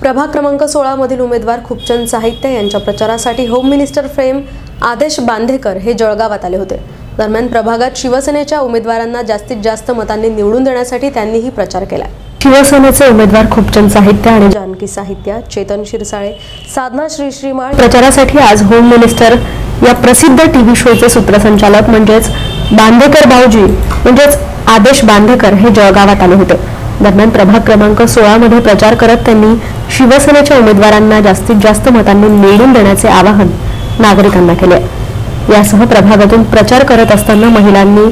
प्रभाग क्रमांक सोळा मधील उमेदवार खूपचंद साहित्य यांच्या प्रचारासाठी होम मिनिस्टर फ्रेम आदेश बांधेकर हे जळगावात आले होते. दरम्यान प्रभागात शिवसेनेच्या उमेदवारांना जास्तीत जास्त मतांनी निवडून देण्यासाठी त्यांनीही प्रचार केला शिवसेनेचे उमेदवार खूपचंद साहित्य आणि जानकी साहित्य चेतन शिरसाळे साधना श्री श्रीमाळ प्रचारासाठी आज होम मिनिस्टर या प्रसिद्ध टीव्ही शोचे सूत्रसंचालक म्हणजेच बांदेकर भाऊजी म्हणजेच आदेश बांदेकर हे जळगावात आले होते. दरम्यान प्रभाग क्रमांक सोळा मध्ये प्रचार करत त्यांनी शिवसेनेच्या उमेदवारांना जास्तीत जास्त मतांनी निवडून देण्याचे आवाहन नागरिकांना केले. यासह प्रभागातून प्रचार करत असताना महिलांनी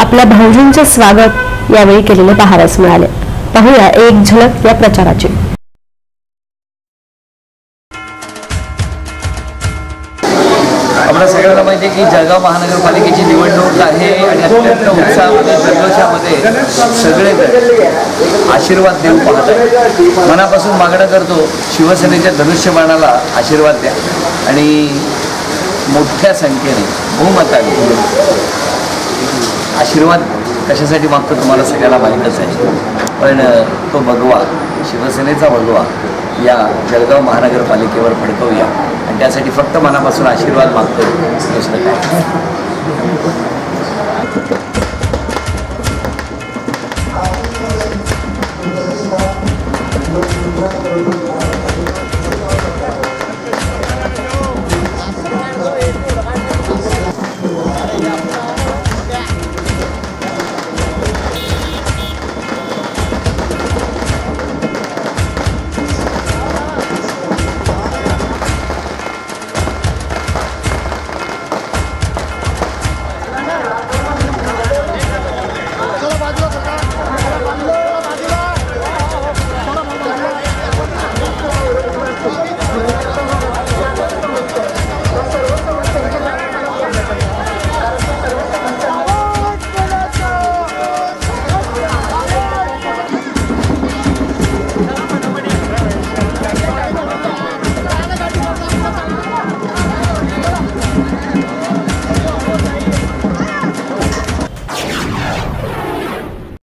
आपल्या भाऊजींचे स्वागत यावेळी केलेले पाहावयास मिळाले. पाहूया एक झलक या प्रचाराची. आपल्या सगळ्यांना माहिती आहे की जळगाव महानगरपालिकेची निवडणूक आहे आणि अत्यंत उत्साहामध्ये सगळे आशीर्वाद देऊ पाहत मनापासून मागणं करतो शिवसेनेच्या धनुष्यबाणाला आशीर्वाद द्या. आणि मोठ्या संख्येने बहुमताने आशीर्वाद कशासाठी मागतो तुम्हाला सगळ्याला माहीतच आहे. पण तो भगवा शिवसेनेचा भगवा या जळगाव महानगरपालिकेवर फडकवूया आणि त्यासाठी फक्त मनापासून आशीर्वाद मागतो दुसरं काय?